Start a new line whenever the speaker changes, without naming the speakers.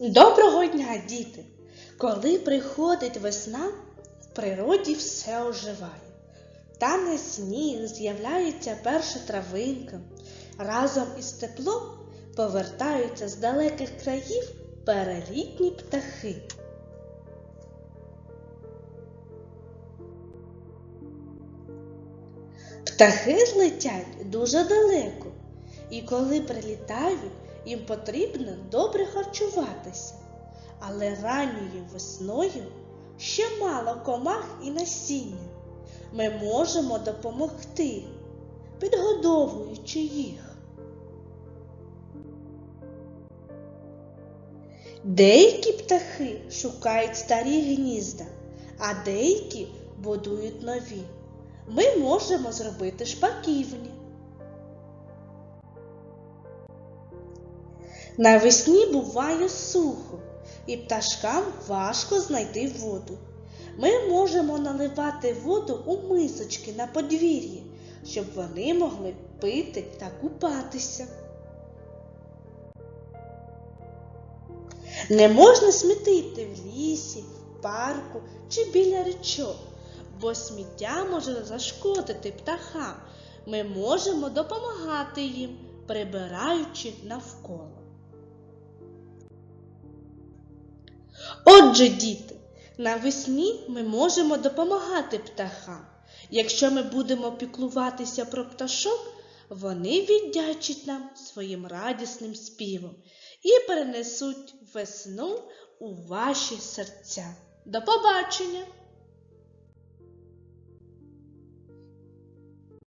Доброго дня, діти! Коли приходить весна, в природі все оживає. Тане сніг, з'являється перша травинка. Разом із теплом повертаються з далеких країв перелітні птахи. Птахи злетять дуже далеко, і коли прилітають, їм потрібно добре харчуватися. Але ранньою весною ще мало комах і насіння. Ми можемо допомогти, підгодовуючи їх. Деякі птахи шукають старі гнізда, а деякі будують нові. Ми можемо зробити шпаківні. Навесні буває сухо, і пташкам важко знайти воду. Ми можемо наливати воду у мисочки на подвір'ї, щоб вони могли пити та купатися. Не можна смітити в лісі, в парку чи біля річок, бо сміття може зашкодити птахам. Ми можемо допомагати їм, прибираючи навколо. Отже, діти, навесні ми можемо допомагати птахам. Якщо ми будемо піклуватися про пташок, вони віддячать нам своїм радісним співом і перенесуть весну у ваші серця. До побачення!